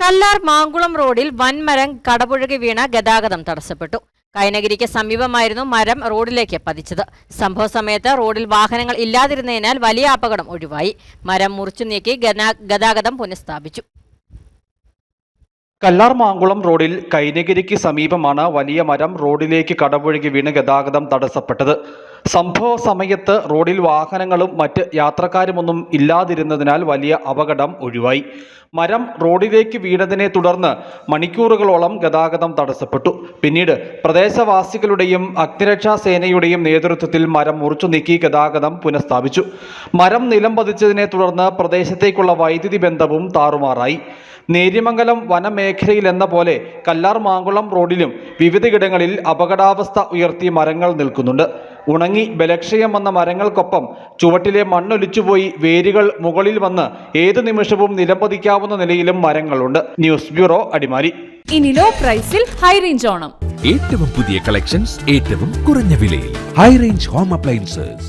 കല്ലാർ മാങ്കുളം റോഡിൽ വൻമരം കടപുഴകി വീണ ഗതാഗതം തടസ്സപ്പെട്ടു. കൈനഗിരിക്ക് സമീപമായിരുന്നു മരം റോഡിലേക്ക് പതിച്ചത്. സംഭവ സമയത്ത് റോഡിൽ വാഹനങ്ങൾ ഇല്ലാതിരുന്നതിനാൽ വലിയ അപകടം ഒഴിവായി. മരം മുറിച്ചു നീക്കി ഗതാഗതം പുനഃസ്ഥാപിച്ചു. കല്ലാർ മാങ്കുളം റോഡിൽ കൈനഗിരിക്ക് സമീപമാണ് വലിയ മരം റോഡിലേക്ക് കടപുഴകി വീണ് ഗതാഗതം തടസ്സപ്പെട്ടത്. സംഭവ സമയത്ത് റോഡിൽ വാഹനങ്ങളും മറ്റ് യാത്രക്കാരുമൊന്നും ഇല്ലാതിരുന്നതിനാൽ വലിയ അപകടം ഒഴിവായി. മരം റോഡിലേക്ക് വീണതിനെ തുടർന്ന് മണിക്കൂറുകളോളം ഗതാഗതം തടസ്സപ്പെട്ടു. പിന്നീട് പ്രദേശവാസികളുടെയും അഗ്നിരക്ഷാ സേനയുടെയും നേതൃത്വത്തിൽ മരം മുറിച്ചു നീക്കി ഗതാഗതം പുനഃസ്ഥാപിച്ചു. മരം നിലം പതിച്ചതിനെ തുടർന്ന് പ്രദേശത്തേക്കുള്ള വൈദ്യുതി ബന്ധവും താറുമാറായി. നേര്യമംഗലം വനമേഖലയിൽ എന്ന പോലെ കല്ലാർ മാങ്കുളം റോഡിലും വിവിധയിടങ്ങളിൽ അപകടാവസ്ഥ ഉയർത്തി മരങ്ങൾ നിൽക്കുന്നുണ്ട്. ഉണങ്ങി ബലക്ഷയം വന്ന മരങ്ങൾക്കൊപ്പം ചുവട്ടിലെ മണ്ണൊലിച്ചുപോയി വേരുകൾ മുകളിൽ വന്ന് ഏതു നിമിഷവും നിലംപതിക്കാവുന്ന നിലയിലും മരങ്ങളുണ്ട്. News bureau Adimali. ഇനി ലോ പ്രൈസിൽ ഹൈ റേഞ്ച് ഓണം. ഏറ്റവും പുതിയ കളക്ഷൻസ് ഏറ്റവും കുറഞ്ഞ വിലയിൽ. High range home appliances